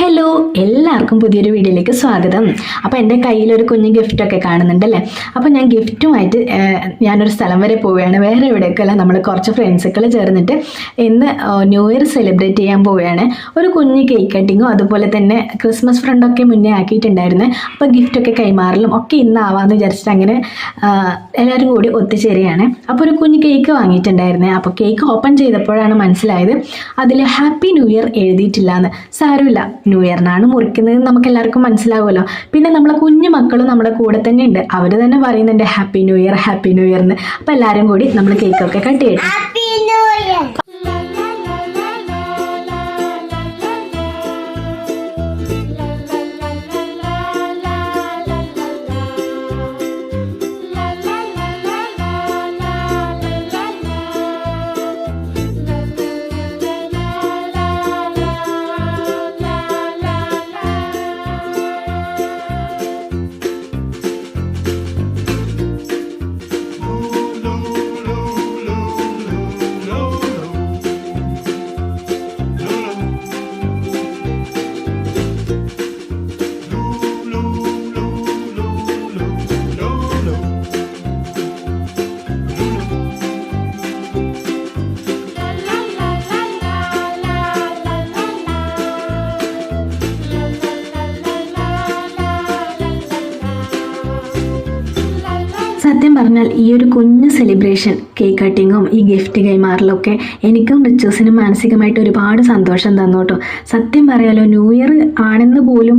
Hello എല്ലാവർക്കും പുതിയൊരു വീഡിയോയിലേക്ക് സ്വാഗതം. അപ്പോൾ എന്റെ കയ്യിലൊരു കുഞ്ഞ് ഗിഫ്റ്റൊക്കെ കാണുന്നുണ്ടല്ലേ? അപ്പോൾ ഞാൻ ഗിഫ്റ്റുമായിട്ട് ഞാനൊരു സ്ഥലം വരെ പോവുകയാണ്. വേറെ എവിടേക്കല്ല നമ്മൾ കുറച്ച് ഫ്രണ്ട്സുകൾ ചേർന്നിട്ട് ഇന്ന് ന്യൂ ഇയർ സെലിബ്രേറ്റ് ചെയ്യാൻ പോവുകയാണ്. ഒരു കുഞ്ഞ് കേക്ക് കട്ടിങ്ങും അതുപോലെ തന്നെ ക്രിസ്മസ് ഫ്രണ്ടൊക്കെ മുന്നേ ആക്കിയിട്ടുണ്ടായിരുന്നു. അപ്പോൾ ഗിഫ്റ്റൊക്കെ കൈമാറലും ഒക്കെ ഇന്നാവാമെന്ന് വിചാരിച്ചിട്ട് അങ്ങനെ എല്ലാവരും കൂടി ഒത്തുചേരുകയാണ്. അപ്പോൾ ഒരു കുഞ്ഞ് കേക്ക് വാങ്ങിയിട്ടുണ്ടായിരുന്നേ. അപ്പോൾ കേക്ക് ഓപ്പൺ ചെയ്തപ്പോഴാണ് മനസ്സിലായത്. അതിൽ ഹാപ്പി ന്യൂ ഇയർ എഴുതിയിട്ടില്ല എന്ന് സാരമില്ല. ന്യൂ ഇയറിനാണ് മുറിക്കുന്നത് നമുക്ക് എല്ലാവർക്കും മനസ്സിലാവുമല്ലോ. പിന്നെ നമ്മളെ കുഞ്ഞു മക്കളും നമ്മുടെ കൂടെ തന്നെ ഉണ്ട് അവർ തന്നെ പറയുന്നുണ്ട് happy new year happy new year എന്ന്. അപ്പോൾ എല്ലാവരും കൂടി നമ്മൾ കേക്കൊക്കെ കട്ട് ചെയ്യും സത്യം പറഞ്ഞാൽ ഈ ഒരു കുഞ്ഞു സെലിബ്രേഷൻ കേക്ക് കട്ടിങ്ങും ഈ ഗിഫ്റ്റ് കൈമാറലും ഒക്കെ എനിക്കും റിച്ചേഴ്സിനും മാനസികമായിട്ട് ഒരുപാട് സന്തോഷം തന്നു കേട്ടോ സത്യം പറയാലോ ന്യൂ ഇയർ ആണെന്ന് പോലും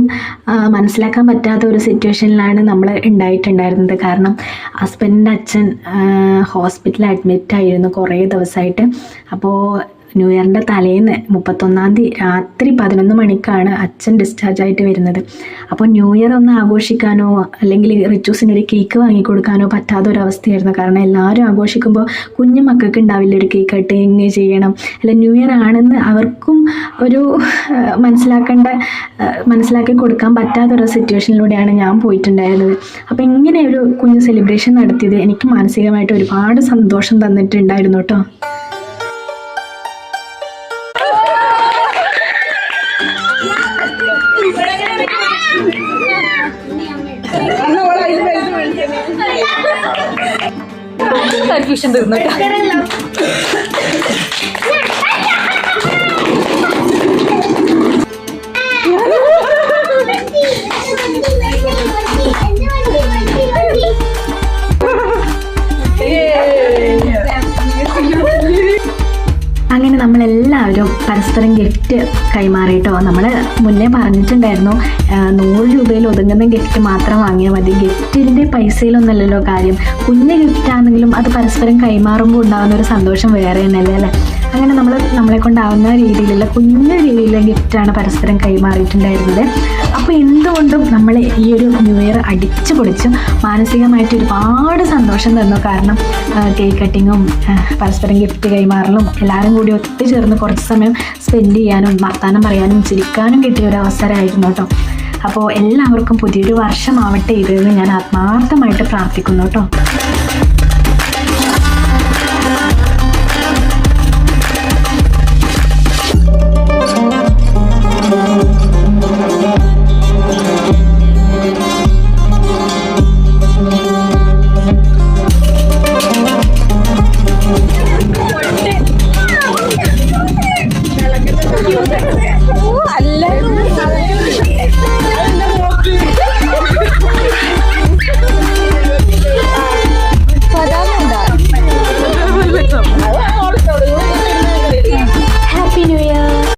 മനസ്സിലാക്കാൻ പറ്റാത്ത ഒരു സിറ്റുവേഷനിലാണ് നമ്മൾ ഉണ്ടായിട്ടുണ്ടായിരുന്നത്. കാരണം ഹസ്ബൻഡിന്റെ അച്ഛൻ ഹോസ്പിറ്റലിൽ അഡ്മിറ്റ് ആയിരുന്നു കുറേ ദിവസമായിട്ട്. അപ്പോൾ ന്യൂ ഇയറിന്റെ തലേന്ന് മുപ്പത്തൊന്നാം തീയതി രാത്രി പതിനൊന്ന് മണിക്കാണ് അച്ഛൻ ഡിസ്ചാർജ് ആയിട്ട് വരുന്നത്. അപ്പോൾ ന്യൂ ഇയർ ഒന്ന് ആഘോഷിക്കാനോ അല്ലെങ്കിൽ റിച്ചൂസിന് ഒരു കേക്ക് വാങ്ങിക്കൊടുക്കാനോ പറ്റാത്ത ഒരു അവസ്ഥയായിരുന്നു കാരണം എല്ലാവരും ആഘോഷിക്കുമ്പോൾ കുഞ്ഞു മക്കൾക്ക് ഉണ്ടാവില്ല ഒരു കേക്ക് കട്ട് എങ്ങനെ ചെയ്യണം. അല്ല ന്യൂ ഇയർ ആണെന്ന് അവർക്കും ഒരു മനസ്സിലാക്കേണ്ട മനസ്സിലാക്കി കൊടുക്കാൻ പറ്റാത്ത ഒരു സിറ്റുവേഷനിലൂടെയാണ് ഞാൻ പോയിട്ടുണ്ടായിരുന്നത്. അപ്പോൾ ഇങ്ങനെ ഒരു കുഞ്ഞു സെലിബ്രേഷൻ നടത്തിയത് എനിക്ക് മാനസികമായിട്ട് ഒരുപാട് സന്തോഷം തന്നിട്ടുണ്ടായിരുന്നു കേട്ടോ. കൺഫ്യൂഷൻ തീർന്നിട്ട് നമ്മളെല്ലാവരും പരസ്പരം ഗിഫ്റ്റ് കൈമാറിയിട്ടോ? നമ്മൾ മുന്നേ പറഞ്ഞിട്ടുണ്ടായിരുന്നു നൂറ് രൂപയിൽ ഒതുങ്ങുന്ന ഗിഫ്റ്റ് മാത്രം വാങ്ങിയാൽ മതി. ഗിഫ്റ്റിന്റെ പൈസയിലൊന്നല്ലല്ലോ കാര്യം. കുഞ്ഞ് ഗിഫ്റ്റ് ആണെങ്കിലും അത് പരസ്പരം കൈമാറുമ്പോൾ ഉണ്ടാകുന്ന ഒരു സന്തോഷം വേറെ തന്നെയല്ലേ അല്ലേ? അങ്ങനെ നമ്മൾ നമ്മളെ കൊണ്ടാവുന്ന രീതിയിലുള്ള കുഞ്ഞു രീതിയിലുള്ള ഗിഫ്റ്റാണ് പരസ്പരം കൈമാറിയിട്ടുണ്ടായിരുന്നത്. അപ്പോൾ എന്തുകൊണ്ടും നമ്മൾ ഈ ഒരു ന്യൂ ഇയർ അടിച്ചു പൊളിച്ചും മാനസികമായിട്ട് ഒരുപാട് സന്തോഷം തന്നു. കാരണം കേക്ക് കട്ടിങ്ങും പരസ്പരം ഗിഫ്റ്റ് കൈമാറലും എല്ലാവരും കൂടി ഒത്തുചേർന്ന് കുറച്ച് സമയം സ്പെൻഡ് ചെയ്യാനും വർത്തമാനം പറയാനും ചിരിക്കാനും കിട്ടിയ ഒരു അവസരമായിരുന്നു കേട്ടോ. അപ്പോൾ എല്ലാവർക്കും പുതിയൊരു വർഷമാവട്ടെ ഇതെന്ന് ഞാൻ ആത്മാർത്ഥമായിട്ട് പ്രാർത്ഥിക്കുന്നു കേട്ടോ.